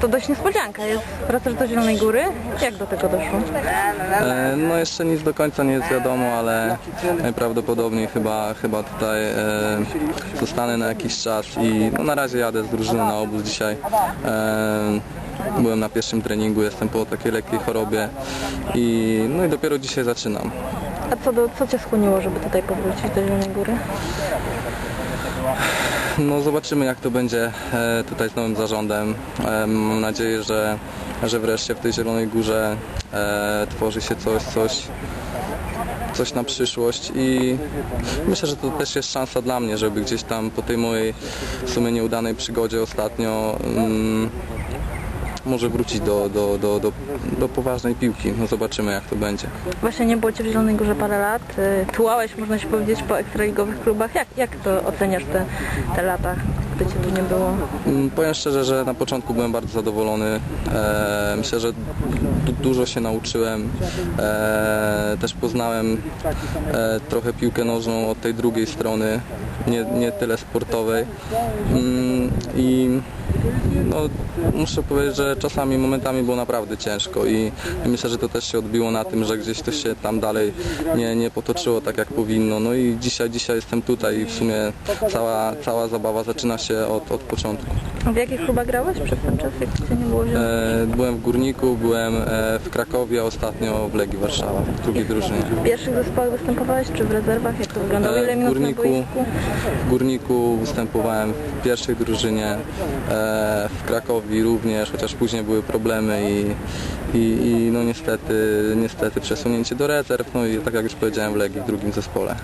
to dość niespodzianka jest. Wracasz do Zielonej Góry. Jak do tego doszło? E, No jeszcze nic do końca nie jest wiadomo, ale najprawdopodobniej chyba, chyba tutaj e, zostanę na jakiś czas i no, na razie jadę z drużyną na obóz dzisiaj. E, byłem na pierwszym treningu, jestem po takiej lekkiej chorobie i no i dopiero dzisiaj zaczynam. A co, do, co Cię skłoniło, żeby tutaj powrócić do Zielonej Góry? No zobaczymy jak to będzie e, tutaj z nowym zarządem. E, Mam nadzieję, że, że wreszcie w tej Zielonej Górze e, tworzy się coś, coś, coś na przyszłość i myślę, że to też jest szansa dla mnie, żeby gdzieś tam po tej mojej w sumie nieudanej przygodzie ostatnio mm, może wrócić do, do, do, do, do poważnej piłki. No zobaczymy jak to będzie. Właśnie nie było Cię w Zielonej Górze parę lat. y, Tułałeś, można się powiedzieć, po ekstraligowych klubach. Jak, jak to oceniasz te, te lata, gdy Cię tu nie było? Mm, Powiem szczerze, że na początku byłem bardzo zadowolony. E, myślę, że du- dużo się nauczyłem. E, też poznałem e, trochę piłkę nożną od tej drugiej strony, nie, nie tyle sportowej. Mm, I no, muszę powiedzieć, że czasami momentami było naprawdę ciężko i myślę, że to też się odbiło na tym, że gdzieś to się tam dalej nie, nie potoczyło tak jak powinno. No i dzisiaj, dzisiaj jestem tutaj i w sumie cała, cała zabawa zaczyna się od, od początku. W jakich klubach grałeś przez ten czas, jak Cię nie było E, byłem w Górniku, byłem e, w Krakowie, a ostatnio w Legii Warszawa, w drugiej drużynie. W pierwszych zespołach występowałeś, czy w rezerwach? Jak to wyglądało? Ile E, w minut na Górniku, boisku? w Górniku występowałem w pierwszej drużynie, e, w Krakowie również, chociaż później były problemy i, i, i no niestety, niestety przesunięcie do rezerw, no i tak jak już powiedziałem w Legii w drugim zespole.